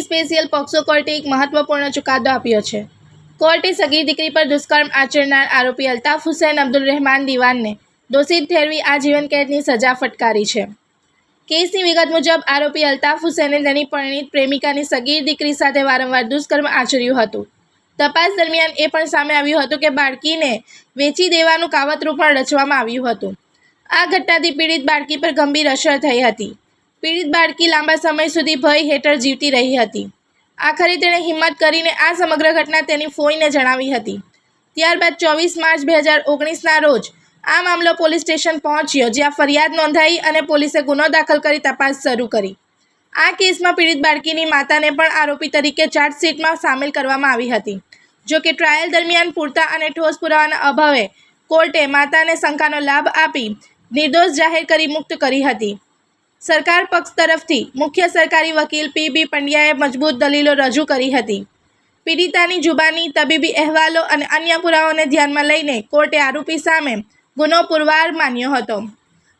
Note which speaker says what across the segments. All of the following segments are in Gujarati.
Speaker 1: સ્પેશિયલ પોક્સો કોર્ટે એક મહત્વપૂર્ણ ચુકાદો આપ્યો છે. કોર્ટે સગીર દીકરી પર દુષ્કર્મ આચરનાર આરોપી અલ્તાફ હુસૈન અબ્દુલ રહેમાન દિવાનને દોષિત ઠેરવી આજીવન કેદની સજા ફટકારી છે. કેસની વિગત મુજબ, આરોપી અલ્તાફ હુસૈને તેની પરિણીત પ્રેમિકાની સગીર દીકરી સાથે વારંવાર દુષ્કર્મ આચર્યું હતું. તપાસ દરમિયાન એ પણ સામે આવ્યું હતું કે બાળકીને વેચી દેવાનું કાવતરું પણ રચવામાં આવ્યું હતું. આ ઘટનાથી પીડિત બાળકી પર ગંભીર અસર થઈ હતી. પીડિત બાળકી લાંબા સમય સુધી ભય હેઠળ જીવતી રહી હતી. આખરે તેણે હિંમત કરીને આ સમગ્ર ઘટના તેની ફોઈને જણાવી હતી. ત્યારબાદ ચોવીસ માર્ચ બે હજાર ઓગણીસના રોજ આ મામલો પોલીસ સ્ટેશન પહોંચ્યો, જ્યાં ફરિયાદ નોંધાઈ અને પોલીસે ગુનો દાખલ કરી તપાસ શરૂ કરી. આ કેસમાં પીડિત બાળકીની માતાને પણ આરોપી તરીકે ચાર્જશીટમાં સામેલ કરવામાં આવી હતી. જો કે ટ્રાયલ દરમિયાન પૂરતા અને ઠોસ પુરાવાના અભાવે કોર્ટે માતાને શંકાનો લાભ આપી નિર્દોષ જાહેર કરી મુક્ત કરી હતી. સરકાર પક્ષ તરફથી મુખ્ય સરકારી વકીલ પી બી પંડ્યાએ મજબૂત દલીલો રજૂ કરી હતી. પીડિતાની જુબાની, તબીબી અહેવાલો અને અન્ય પુરાવાઓને ધ્યાનમાં લઈને કોર્ટે આરોપી સામે ગુનો પુરવાર માન્યો હતો.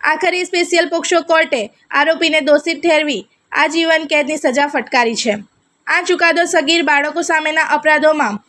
Speaker 1: આખરી સ્પેશિયલ પોક્સો કોર્ટે આરોપીને દોષિત ઠેરવી આજીવન કેદની સજા ફટકારી છે. આ ચુકાદો સગીર બાળકો સામેના અપરાધોમાં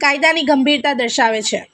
Speaker 1: કાયદાની ગંભીરતા દર્શાવે છે.